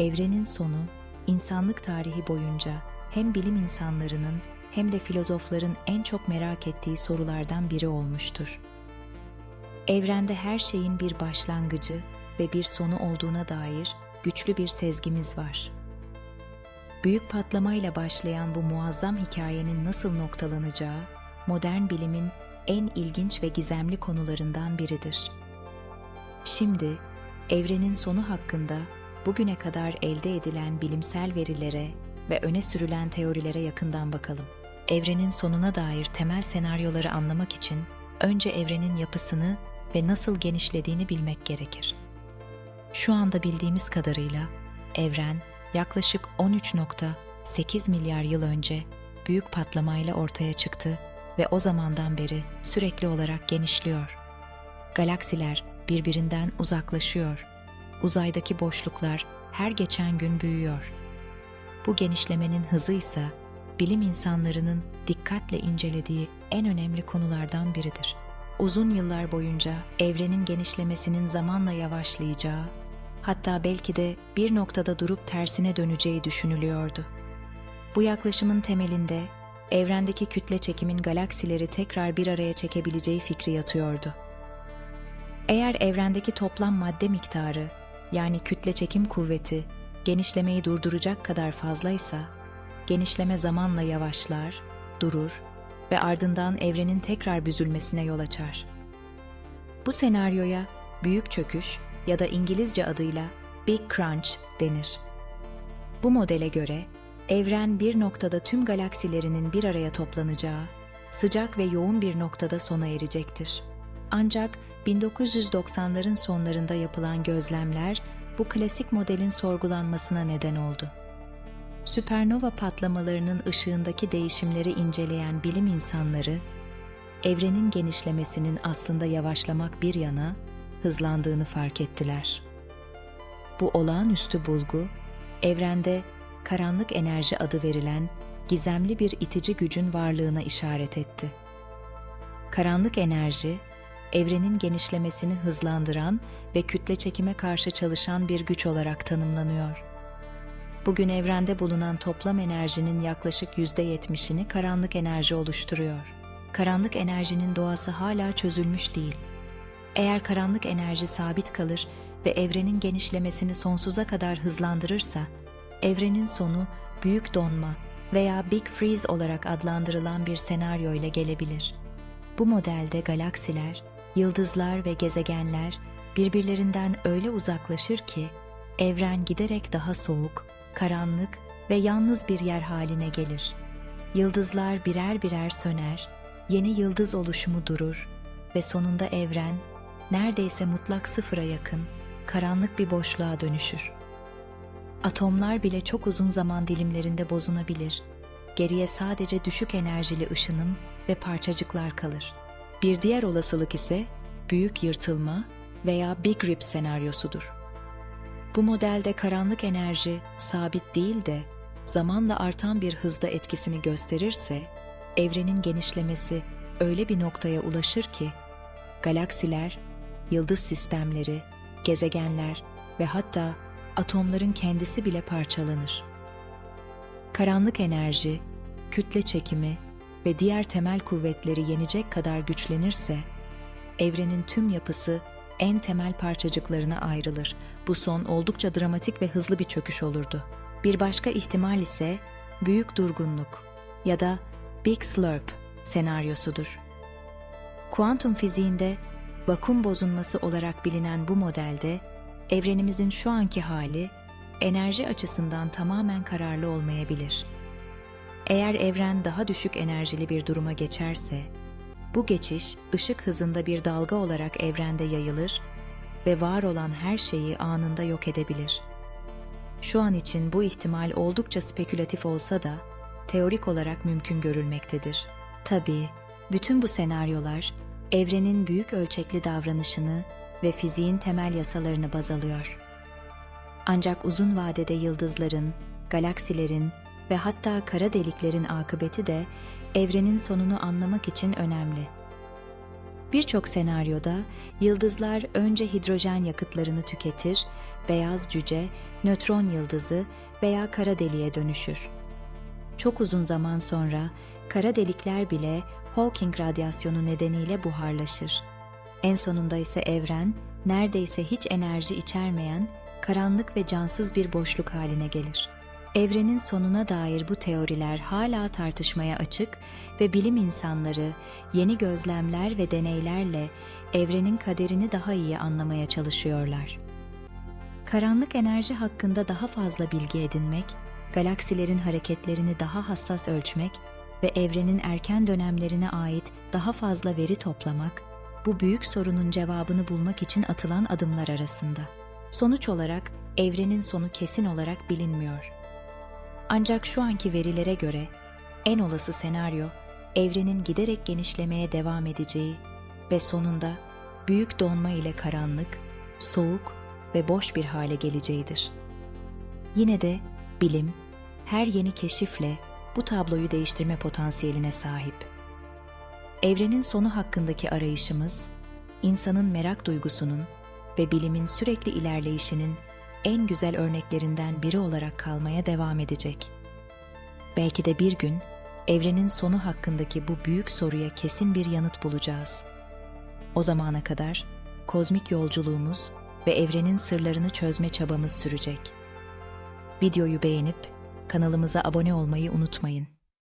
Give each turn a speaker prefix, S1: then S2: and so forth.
S1: Evrenin sonu, insanlık tarihi boyunca hem bilim insanlarının hem de filozofların en çok merak ettiği sorulardan biri olmuştur. Evrende her şeyin bir başlangıcı ve bir sonu olduğuna dair güçlü bir sezgimiz var. Büyük patlamayla başlayan bu muazzam hikayenin nasıl noktalanacağı, modern bilimin en ilginç ve gizemli konularından biridir. Şimdi evrenin sonu hakkında bugüne kadar elde edilen bilimsel verilere ve öne sürülen teorilere yakından bakalım. Evrenin sonuna dair temel senaryoları anlamak için önce evrenin yapısını ve nasıl genişlediğini bilmek gerekir. Şu anda bildiğimiz kadarıyla evren yaklaşık 13.8 milyar yıl önce büyük patlamayla ortaya çıktı ve o zamandan beri sürekli olarak genişliyor. Galaksiler birbirinden uzaklaşıyor. Uzaydaki boşluklar her geçen gün büyüyor. Bu genişlemenin hızı ise bilim insanlarının dikkatle incelediği en önemli konulardan biridir. Uzun yıllar boyunca evrenin genişlemesinin zamanla yavaşlayacağı, hatta belki de bir noktada durup tersine döneceği düşünülüyordu. Bu yaklaşımın temelinde evrendeki kütle çekimin galaksileri tekrar bir araya çekebileceği fikri yatıyordu. Eğer evrendeki toplam madde miktarı, yani kütle çekim kuvveti, genişlemeyi durduracak kadar fazlaysa, genişleme zamanla yavaşlar, durur ve ardından evrenin tekrar büzülmesine yol açar. Bu senaryoya büyük çöküş ya da İngilizce adıyla Big Crunch denir. Bu modele göre evren bir noktada tüm galaksilerinin bir araya toplanacağı, sıcak ve yoğun bir noktada sona erecektir. Ancak 1990'ların sonlarında yapılan gözlemler bu klasik modelin sorgulanmasına neden oldu. Süpernova patlamalarının ışığındaki değişimleri inceleyen bilim insanları, evrenin genişlemesinin aslında yavaşlamak bir yana hızlandığını fark ettiler. Bu olağanüstü bulgu, evrende karanlık enerji adı verilen gizemli bir itici gücün varlığına işaret etti. Karanlık enerji, evrenin genişlemesini hızlandıran ve kütle çekime karşı çalışan bir güç olarak tanımlanıyor. Bugün evrende bulunan toplam enerjinin yaklaşık %70'ini karanlık enerji oluşturuyor. Karanlık enerjinin doğası hala çözülmüş değil. Eğer karanlık enerji sabit kalır ve evrenin genişlemesini sonsuza kadar hızlandırırsa, evrenin sonu büyük donma veya Big Freeze olarak adlandırılan bir senaryo ile gelebilir. Bu modelde galaksiler, yıldızlar ve gezegenler birbirlerinden öyle uzaklaşır ki evren giderek daha soğuk, karanlık ve yalnız bir yer haline gelir. Yıldızlar birer birer söner, yeni yıldız oluşumu durur ve sonunda evren neredeyse mutlak sıfıra yakın, karanlık bir boşluğa dönüşür. Atomlar bile çok uzun zaman dilimlerinde bozunabilir. Geriye sadece düşük enerjili ışınım ve parçacıklar kalır. Bir diğer olasılık ise büyük yırtılma veya Big Rip senaryosudur. Bu modelde karanlık enerji sabit değil de zamanla artan bir hızda etkisini gösterirse, evrenin genişlemesi öyle bir noktaya ulaşır ki galaksiler, yıldız sistemleri, gezegenler ve hatta atomların kendisi bile parçalanır. Karanlık enerji, kütle çekimi ve diğer temel kuvvetleri yenecek kadar güçlenirse, evrenin tüm yapısı en temel parçacıklarına ayrılır. Bu son oldukça dramatik ve hızlı bir çöküş olurdu. Bir başka ihtimal ise büyük durgunluk ya da Big Slurp senaryosudur. Kuantum fiziğinde vakum bozulması olarak bilinen bu modelde evrenimizin şu anki hali enerji açısından tamamen kararlı olmayabilir. Eğer evren daha düşük enerjili bir duruma geçerse, bu geçiş ışık hızında bir dalga olarak evrende yayılır ve var olan her şeyi anında yok edebilir. Şu an için bu ihtimal oldukça spekülatif olsa da teorik olarak mümkün görülmektedir. Tabii, bütün bu senaryolar evrenin büyük ölçekli davranışını ve fiziğin temel yasalarını baz alıyor. Ancak uzun vadede yıldızların, galaksilerin ve hatta kara deliklerin akıbeti de evrenin sonunu anlamak için önemli. Birçok senaryoda yıldızlar önce hidrojen yakıtlarını tüketir, beyaz cüce, nötron yıldızı veya kara deliğe dönüşür. Çok uzun zaman sonra kara delikler bile Hawking radyasyonu nedeniyle buharlaşır. En sonunda ise evren neredeyse hiç enerji içermeyen karanlık ve cansız bir boşluk haline gelir. Evrenin sonuna dair bu teoriler hala tartışmaya açık ve bilim insanları yeni gözlemler ve deneylerle evrenin kaderini daha iyi anlamaya çalışıyorlar. Karanlık enerji hakkında daha fazla bilgi edinmek, galaksilerin hareketlerini daha hassas ölçmek ve evrenin erken dönemlerine ait daha fazla veri toplamak, bu büyük sorunun cevabını bulmak için atılan adımlar arasında. Sonuç olarak evrenin sonu kesin olarak bilinmiyor. Ancak şu anki verilere göre en olası senaryo evrenin giderek genişlemeye devam edeceği ve sonunda büyük donma ile karanlık, soğuk ve boş bir hale geleceğidir. Yine de bilim her yeni keşifle bu tabloyu değiştirme potansiyeline sahip. Evrenin sonu hakkındaki arayışımız, insanın merak duygusunun ve bilimin sürekli ilerleyişinin en güzel örneklerinden biri olarak kalmaya devam edecek. Belki de bir gün evrenin sonu hakkındaki bu büyük soruya kesin bir yanıt bulacağız. O zamana kadar kozmik yolculuğumuz ve evrenin sırlarını çözme çabamız sürecek. Videoyu beğenip kanalımıza abone olmayı unutmayın.